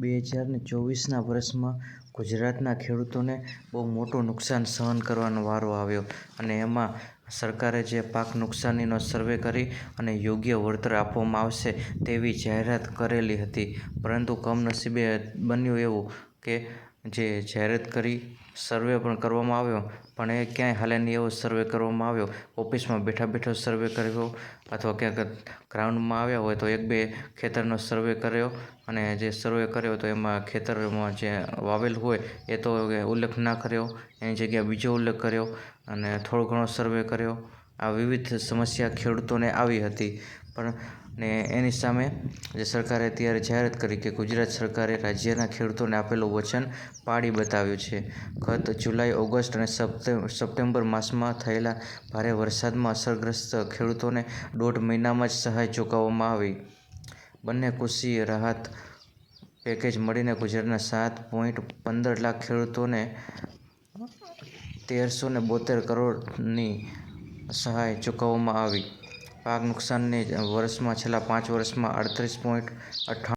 બે હજાર ને ચોવીસના વર્ષમાં ગુજરાતના ખેડૂતોને બહુ મોટું નુકસાન સહન કરવાનો વારો આવ્યો અને એમાં સરકારે જે પાક નુકસાનીનો સર્વે કરી અને યોગ્ય વળતર આપવામાં આવશે તેવી જાહેરાત કરેલી હતી. પરંતુ કમનસીબે બન્યું એવું કે જે જાહેરાત કરી, સર્વે પણ કરવામાં આવ્યો, પણ એ ક્યાંય હાલે નહીં એવો સર્વે કરવામાં આવ્યો. ઓફિસમાં બેઠા બેઠા સર્વે કર્યો અથવા ક્યાંક ગ્રાઉન્ડમાં આવ્યા હોય તો એક બે ખેતરનો સર્વે કર્યો અને જે સર્વે કર્યો તો એમાં ખેતરમાં જે વાવેલ હોય એ તો ઉલ્લેખ ના કર્યો. એની જગ્યાએ બીજો ઉલ્લેખ કર્યો અને થોડો ઘણો સર્વે કર્યો. આ વિવિધ સમસ્યા ખેડૂતોને આવી હતી. પણ, ને એની સામે જે સરકારે અત્યારે જાહેરાત કરી કે ગુજરાત સરકારે રાજ્યના ખેડૂતોને આપેલું વચન પાડી બતાવ્યું છે. ગત જુલાઈ, ઓગસ્ટ અને સપ્ટેમ્બર માસમાં થયેલા ભારે વરસાદમાં અસરગ્રસ્ત ખેડૂતોને દોઢ મહિનામાં જ સહાય ચૂકવવામાં આવી. બંને કૃષિ રાહત પેકેજ મળીને ગુજરાતના સાત પોઈન્ટ પંદર લાખ ખેડૂતોને તેરસો ને બોતેર કરોડની સહાય ચૂકવવામાં આવી. પાક નુકસાનની વર્ષમાં છેલ્લા પાંચ વર્ષમાં અડત્રીસ પોઈન્ટ અઠ્ઠાણું